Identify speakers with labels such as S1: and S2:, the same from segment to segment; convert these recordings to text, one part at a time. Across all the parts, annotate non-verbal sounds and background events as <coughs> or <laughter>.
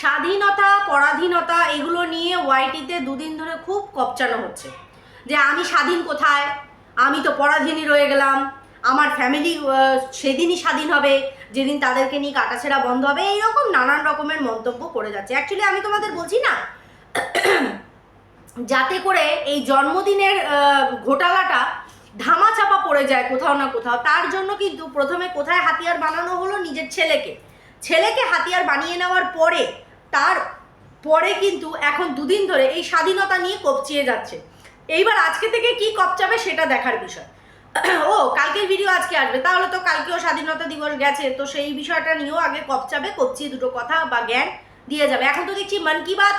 S1: স্বাধীনতা, পরাধীনতা, এগুলো নিয়ে ওয়াইটিতে দুদিন ধরে খুব কপচানো হচ্ছে। যে আমি স্বাধীন কোথায়? আমি তো পরাধীনই রয়ে গেলাম। আমার ফ্যামিলি সেদিনই স্বাধীন হবে। যেদিন তাদেরকে নিয়ে কাটাছেড়া বন্ধ হবে। এইরকম নানান রকমের মন্তব্য করে যাচ্ছে। অ্যাকচুয়ালি আমি তোমাদের বলছি না, <clears throat> যাতে করে এই জন্মদিনের ঘোটালাটা ধামাচাপা পড়ে যায় কোথাও না কোথাও। তার জন্য কিন্তু প্রথমে কোথায় হাতিয়ার বানানো হলো নিজের ছেলেকে। ছেলেকে হাতিয়ার বানিয়ে নেওয়ার পরে তার পরে কিন্তু এখন দুদিন ধরে এই স্বাধীনতা নিয়ে কপচিয়ে যাচ্ছে। এইবার আজকে থেকে কি কপচাবে সেটা দেখার বিষয়। ও, কালকের ভিডিও আজকে আসবে। তাহলে তো কালকেও স্বাধীনতা দিবস গেছে, তো সেই বিষয়টা নিয়েও আগে কপচাবে কপচিয়ে দুটো কথা বা জ্ঞান দিয়ে যাবে। এখন তো দেখছি মন কি বাত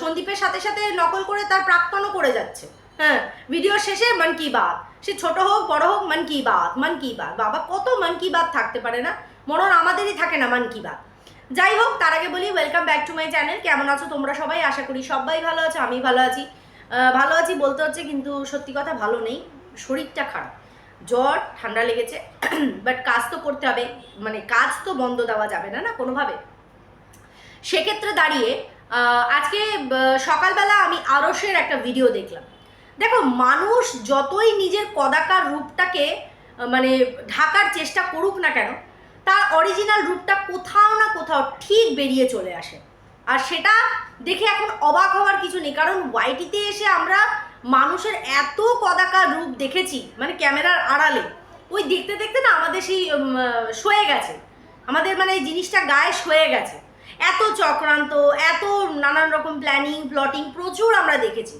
S1: সন্দীপের সাথে সাথে নকল করে তার প্রাক্তনও করে যাচ্ছে। হ্যাঁ ভিডিও শেষে মন কি বাত। সে ছোট হোক, বড় হোক, মন কি বাত, মন কি বাত। বাবা, কত মন কি বাত থাকতে পারে না? মনে হয় আমাদেরই থাকে না মন কি বাত। যাই হোক তার আগে বলি welcome back to my channel কেমন আছো তোমরা সবাই? আশা করি সবাই ভালো আছো, আমি ভালো আছি। ভালো আছি বলতে হচ্ছে কিন্তু সত্যি কথা ভালো নেই, শরীরটা খারাপ। জ্বর, ঠান্ডা লেগেছে <clears throat> বাট কাজ তো করতে হবে মানে কাজ তো বন্ধ দেওয়া যাবে না না, কোনোভাবে? সেক্ষেত্রে দাঁড়িয়ে আজকে সকালবেলা আমি আরসের একটা ভিডিও দেখলাম। দেখো, মানুষ যতই নিজের কদাকার রূপটাকে মানে ঢাকার চেষ্টা করুক না কেন তার অরিজিনাল রূপটা কোথাও না কোথাও ঠিক বেরিয়ে চলে আসে। আর সেটা দেখে এখন অবাক হওয়ার কিছু নেই, কারণ ওয়াইটিতে এসে আমরা মানুষের এত কদাকার রূপ দেখেছি মানে ক্যামেরার আড়ালে। ওই দেখতে দেখতে না আমাদের সেই সয়ে গেছে। আমাদের মানে এই জিনিসটা গায়ে সয়ে গেছে। এত চক্রান্ত, এত নানান রকম প্ল্যানিং প্লটিং প্রচুর আমরা দেখেছি।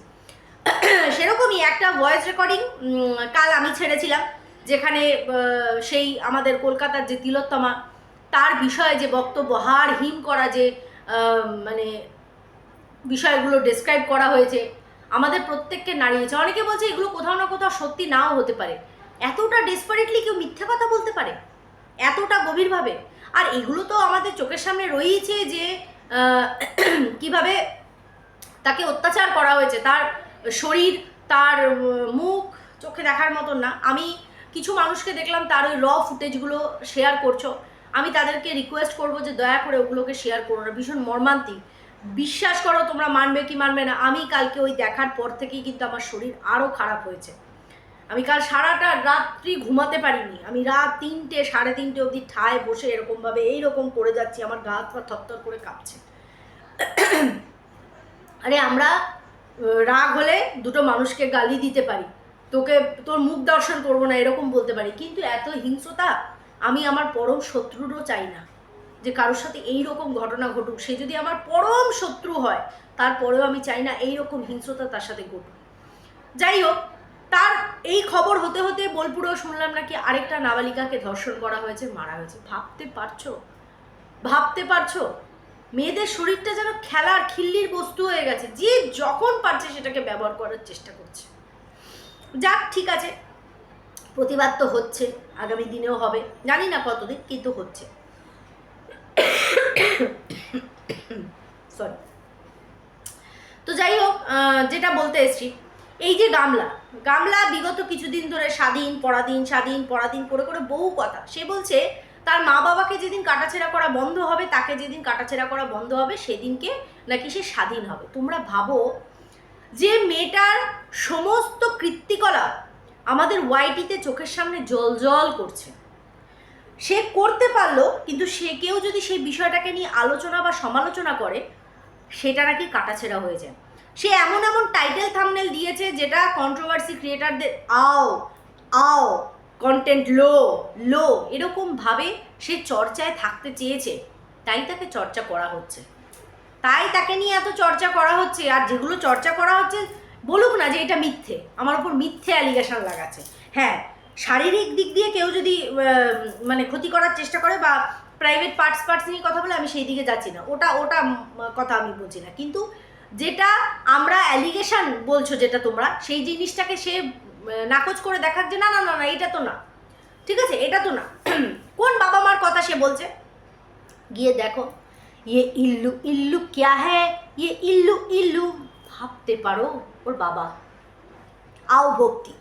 S1: <clears throat> সেরকমই একটা ভয়েস রেকর্ডিং কাল আমি ছেড়েছিলাম। যেখানে সেই আমাদের কলকাতার যে তিলোত্তমা, তার বিষয়ে যে বক্তব্য হার হিম করা যে মানে বিষয়গুলো ডেসক্রাইব করা হয়েছে, আমাদের প্রত্যেককে নাড়িয়েছে। অনেকে বলছে এগুলো কোথাও না কোথাও সত্যি নাও হতে পারে। এতটা ডেসপারেটলি কেউ মিথ্যা কথা বলতে পারে? এতটা গভীরভাবে? আর এগুলো তো আমাদের চোখের সামনে রয়েছে যে <clears throat> কীভাবে তাকে অত্যাচার করা হয়েছে। তার শরীর, তার মুখ চোখে দেখার মতন না। আমি কিছু মানুষকে দেখলাম তার ওই র ফুটেজগুলো শেয়ার করছ। আমি তাদেরকে রিকোয়েস্ট করব যে দয়া করে ওগুলোকে শেয়ার করো না। ভীষণ মর্মান্তিক। বিশ্বাস করো তোমরা মানবে কি মানবে না। আমি কালকে ওই দেখার পর থেকেই কিন্তু আমার শরীর আরও খারাপ হয়েছে। আমি কাল সারাটা রাত্রি ঘুমাতে পারিনি। আমি রাত তিনটে, সাড়ে তিনটে অবধি ঠায় বসে এরকমভাবে এইরকম করে যাচ্ছি। আমার গা হাত পা থরথর করে কাঁপছে। আরে আমরা রাগ হলে দুটো মানুষকে গালি দিতে পারি। তোকে, তোর মুখ দর্শন করব না, এরকম বলতে পারি। কিন্তু এত হিংস্রতা আমি আমার পরম শত্রুরও চাই না যে কারোর সাথে এই রকম ঘটনা ঘটুক। সে যদি আমার পরম শত্রু হয়, তারপরেও আমি চাই না এই রকম হিংস্রতা তার সাথে ঘটুক। যাই হোক, তার এই খবর হতে হতে বোলপুরেও শুনলাম নাকি আরেকটা নাবালিকাকে ধর্ষণ করা হয়েছে, মারা হয়েছে। ভাবতে পারছ? ভাবতে পারছ? মেয়েদের শরীরটা যেন খেলার খিল্লির বস্তু হয়ে গেছে। যে যখন পারছে সেটাকে ব্যবহার করার চেষ্টা করছে। যাক, ঠিক আছে। প্রতিবাদ তো হচ্ছে, আগামী দিনেও হবে। জানি না কতদিন, কিন্তু হচ্ছে। সরি তো যাই হোক যেটা বলতে এসছি, এই যে গামলা গামলা বিগত কিছুদিন ধরে স্বাধীন, পরাধীন স্বাধীন, পরাধীন করে করে বহু কথা। সে বলছে, তার মা বাবাকে যেদিন কাটাছেড়া করা বন্ধ হবে, তাকে যেদিন কাটাছেড়া করা বন্ধ হবে, সেদিনকে নাকি সে স্বাধীন হবে। তোমরা ভাবো যে মেয়েটার সমস্ত কৃত্তিকলা আমাদের ওয়াইটিতে চোখের সামনে জল জল করছে। সে করতে পারল, কিন্তু সে কেউ যদি সেই বিষয়টাকে নিয়ে আলোচনা বা সমালোচনা করে, সেটা নাকি কাটাছেড়া হয়ে যায়। সে এমন এমন টাইটেল থামনেল দিয়েছে যেটা কন্ট্রোভার্সি ক্রিয়েটারদের আও আও কন্টেন্ট লো লো এরকমভাবে সে চর্চায় থাকতে চেয়েছে। তাই তাকে চর্চা করা হচ্ছে। তাই তাকে নিয়ে এত চর্চা করা হচ্ছে, আর যেগুলো চর্চা করা হচ্ছে বলুক না যে এটা মিথ্যে। আমার উপর মিথ্যে অ্যালিগেশন লাগাচ্ছে। হ্যাঁ শারীরিক দিক দিয়ে কেউ যদি মানে ক্ষতি করার চেষ্টা করে বা প্রাইভেট পার্টস পার্টস নিয়ে কথা বলে, আমি সেই দিকে যাচ্ছি না। ওটা ওটা কথা আমি বলছি না। কিন্তু যেটা আমরা অ্যালিগেশন বলছো যেটা তোমরা, সেই জিনিসটাকে সে নাকচ করে দেখাক যে না না না না, এটা তো না। ঠিক আছে? এটা তো না। <clears throat> কোন বাবা মার কথা সে বলছে? গিয়ে দেখো ইয়ে ইল্লু ইল্লু ক্যা হ্যাঁ ইয়ে ইল্লু ইল্লু। ভাবতে পারো ওর বাবা। আও ভক্তি।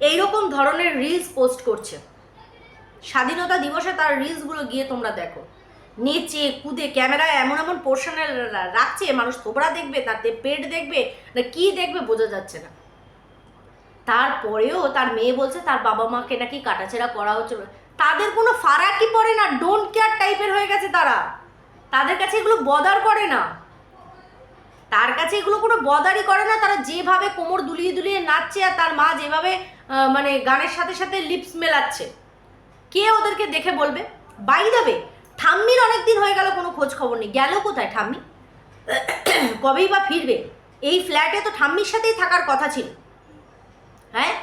S1: এইরকম ধরনের রিলস পোস্ট করছে। স্বাধীনতা দিবসে তার রিলসগুলো গিয়ে তোমরা দেখো। নেচে, কুদে, ক্যামেরায় এমন এমন পোর্শনে রাখছে, মানুষ তোবড়া দেখবে, তাতে পেট দেখবে, না কি দেখবে বোঝা যাচ্ছে না। তারপরেও তার মেয়ে বলছে, তার বাবা মাকে নাকি কাটাছেড়া করা হচ্ছে। তাদের কোনো ফারাকই পড়ে না ডোন্ট কেয়ার টাইপের হয়ে গেছে তারা। তাদের কাছে এগুলো বদার করে না। তার কাছে এগুলো কোনো বদারই করে না, তারা যেভাবে কোমর দুলিয়ে দুলিয়ে নাচছে আর তার মা যেভাবে মানে গানের সাথে সাথে লিপস মেলাচ্ছে। কে ওদেরকে দেখে বলবে? বাই দেবে ঠাম্মির অনেক দিন হয়ে গেল কোনো খোঁজ খবর নেই। গেল কোথায় ঠাম্মি? <clears throat> কবেই বা ফিরবে? এই ফ্ল্যাটে তো ঠাম্মির সাথেই থাকার কথা ছিল। হ্যাঁ?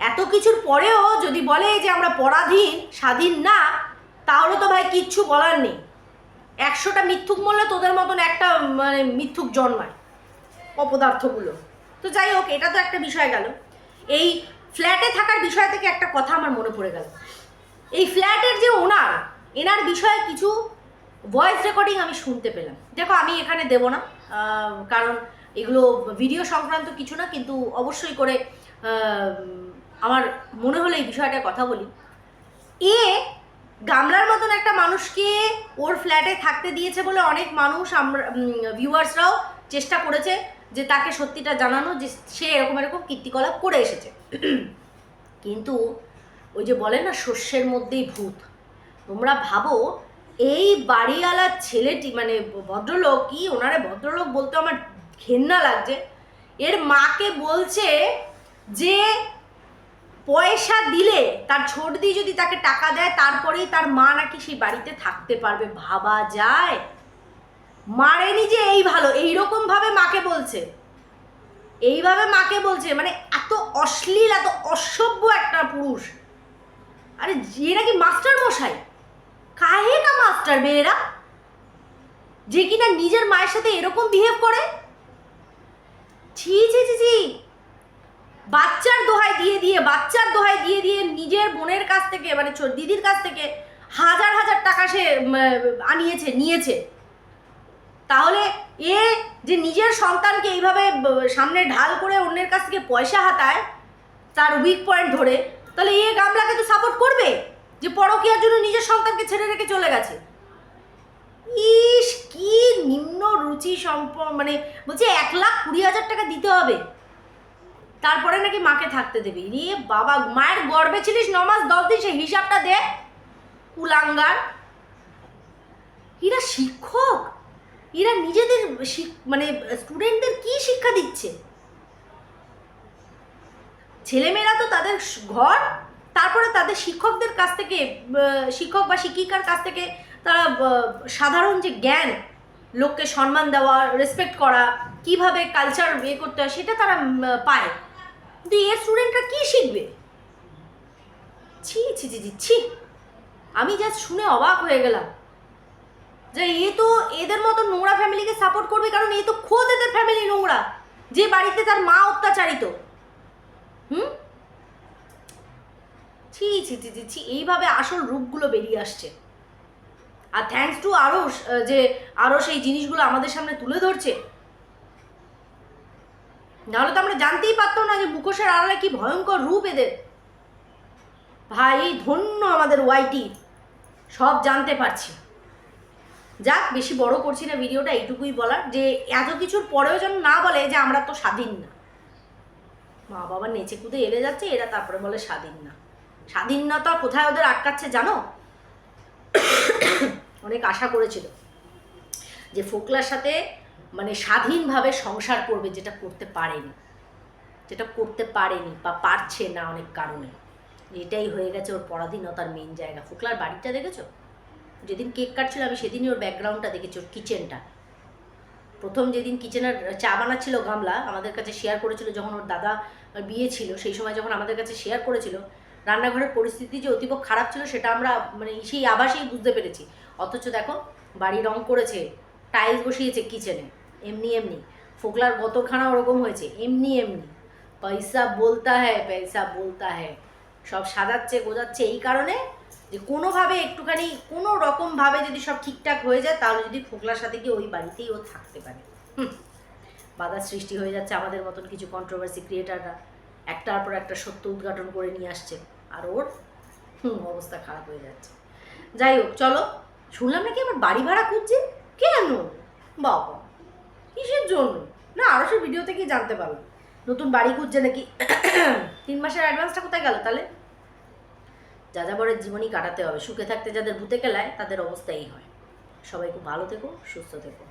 S1: এত কিছুর পরেও যদি বলে যে আমরা পরাধীন, স্বাধীন না, তাহলে তো ভাই কিচ্ছু বলার নেই। একশোটা মিথ্যুক মরলে তোদের মতন একটা মানে মিথ্যুক জন্মায় অপদার্থগুলো। তো যাই হোক, এটা তো একটা বিষয় গেল। এই ফ্ল্যাটে থাকার বিষয় থেকে একটা কথা আমার মনে পড়ে গেল। এই ফ্ল্যাটের যে ওনার, এনার বিষয়ে কিছু ভয়েস রেকর্ডিং আমি শুনতে পেলাম। দেখো, আমি এখানে দেব না কারণ এগুলো ভিডিও সংক্রান্ত কিছু না, কিন্তু অবশ্যই করে আমার মনে হলো এই বিষয়টার কথা বলি। এ গামলার মতন একটা মানুষকে ওর ফ্ল্যাটে থাকতে দিয়েছে বলে অনেক মানুষ আমরা ভিউয়ার্সরাও চেষ্টা করেছে যে তাকে সত্যিটা জানানো যে সে এরকম এরকম কীর্তিকলাপ করে এসেছে। কিন্তু ওই যে বলে না, শস্যের মধ্যেই ভূত। তোমরা ভাবো, এই বাড়িওয়ালার ছেলেটি মানে ভদ্রলোক কি, ওনারে ভদ্রলোক বলতে আমার ঘেন্না লাগছে। এর মাকে বলছে যে পয়সা দিলে তার ছোট দিয়ে যদি তাকে টাকা দেয়, তারপরেই তার মা নাকি সেই বাড়িতে থাকতে পারবে। ভাবা যায়। মারেনি যে এই ভালো, এইরকম ভাবে মাকে বলছে। এইভাবে মাকে বলছে মানে এত অশ্লীল, এত অসভ্য একটা পুরুষ। আরে, যে নাকি মাস্টার মশাই। কাহে না মাস্টার মেয়েরা? যে কিনা নিজের মায়ের সাথে এরকম বিহেভ করে? ছি ছি ছি ছি। বাচ্চার দোহাই দিয়ে দিয়ে, বাচ্চার দোহাই দিয়ে দিয়ে নিজের বোনের কাছ থেকে মানে দিদির কাছ থেকে হাজার হাজার টাকা সে আনিয়েছে, নিয়েছে। তাহলে এ যে নিজের সন্তানকে এইভাবে সামনে ঢাল করে অন্যের কাছ থেকে পয়সা হাতায় তার উইক পয়েন্ট ধরে, তাহলে এ গামলাকে তো সাপোর্ট করবে যে পরকীয়ার জন্য নিজের সন্তানকে ছেড়ে রেখে চলে গেছে। ইস, কি নিম্ন রুচি সম্প মানে বলছে এক লাখ কুড়ি হাজার টাকা দিতে হবে। তারপরে নাকি মাকে থাকতে দেবে। রে বাবা, মায়ের গর্বে ছিলিস, ন মাস দশ দিন সে হিসাবটা দে। কুলাঙ্গার। এরা শিক্ষক? এরা নিজেদের মানে স্টুডেন্টদের কি শিক্ষা দিচ্ছে? ছেলেমেয়েরা তো তাদের ঘর, তারপরে তাদের শিক্ষকদের কাছ থেকে শিক্ষক বা শিক্ষিকার কাছ থেকে তারা সাধারণ যে জ্ঞান, লোককে সম্মান দেওয়া রেসপেক্ট করা, কীভাবে কালচার ইয়ে করতে হয়, সেটা তারা পায়। কিন্তু এর স্টুডেন্টরা কি শিখবে? ছি ছি ছি ছি ছি। আমি জাস্ট শুনে অবাক হয়ে গেলাম যে এ তো এদের মতো নোংরা ফ্যামিলিকে সাপোর্ট করবে, কারণ এ তো খোদ এদের ফ্যামিলি নোংরা, যে বাড়িতে তার মা অত্যাচারিত। হুম? ছি ছি ছি ছি ছি, এইভাবে আসল রূপগুলো বেরিয়ে আসছে। আর থ্যাঙ্কস টু আরও যে আরও সেই জিনিসগুলো আমাদের সামনে তুলে ধরছে নাহলে তো আমরা জানতেই পারতাম না যে মুখোশের আড়ালে কি ভয়ঙ্কর রূপ এদের। ভাই ধন্য আমাদের ওয়াইটি সব জানতে পারছি। যাক, বেশি বড় করছি না ভিডিওটা, এইটুকুই বলার। যে এত কিছুর পরেও যেন না বলে যে আমরা তো স্বাধীন না। মা বাবা নেচে কুদে এলে যাচ্ছে, এরা তারপরে বলে স্বাধীন না। স্বাধীনতা কোথায় ওদের আটকাচ্ছে জানো? <coughs> অনেক আশা করেছিল যে ফোকলার সাথে মানে স্বাধীনভাবে সংসার করবে যেটা করতে পারেনি। যেটা করতে পারেনি বা পারছে না অনেক কারণে। এটাই হয়ে গেছে ওর পরাধীনতার মেন জায়গা। ফোকলার বাড়িটা দেখেছ? যেদিন কেক কাটছিল, আমি সেদিনই ওর ব্যাকগ্রাউন্ডটা দেখেছি, ওর কিচেনটা প্রথম যেদিন কিচেনের চা বানাচ্ছিল গামলা, আমাদের কাছে শেয়ার করেছিল যখন ওর দাদা বিয়ে ছিল, সেই সময় যখন আমাদের কাছে শেয়ার করেছিল, রান্নাঘরের পরিস্থিতি যে অতীব খারাপ ছিল সেটা আমরা মানে সেই আবাসেই বুঝতে পেরেছি। অথচ দেখো, বাড়ি রং করেছে টাইলস বসিয়েছে কিচেনে এমনি এমনি। ফোকলার গতরখানা ওরকম হয়েছে? এমনি এমনি। পয়সা বলতা হ্যায়, পয়সা বলতা হ্যায়। সব সাজাচ্ছে, গোজাচ্ছে। এই কারণে যে কোনোভাবে একটুখানি কোনো রকমভাবে যদি সব ঠিকঠাক হয়ে যায়, তাহলে যদি ফোকলার সাথে গিয়ে ওই বাড়িতেই ও থাকতে পারে। হুম। বাধার সৃষ্টি হয়ে যাচ্ছে আমাদের মতন কিছু কন্ট্রোভার্সি ক্রিয়েটাররা একটার পর একটা সত্য উদ্ঘাটন করে নিয়ে আসছে। আর ওর, হুম, অবস্থা খারাপ হয়ে যাচ্ছে। যাই হোক, চলো। শুনলাম নাকি আবার বাড়ি ভাড়া খুঁজছে? কেন বাবা। কিসের জন্য? না আরও সে ভিডিও থেকেই জানতে পারলাম। নতুন বাড়ি খুঁজছে নাকি? তিন মাসের অ্যাডভান্সটা কোথায় গেল তাহলে? যা যাবরের জীবনই কাটাতে হবে। সুখে থাকতে যাদের ভূতে কেলায়, তাদের অবস্থা এই হয়। সবাই খুব ভালো থেকো, সুস্থ থেকো।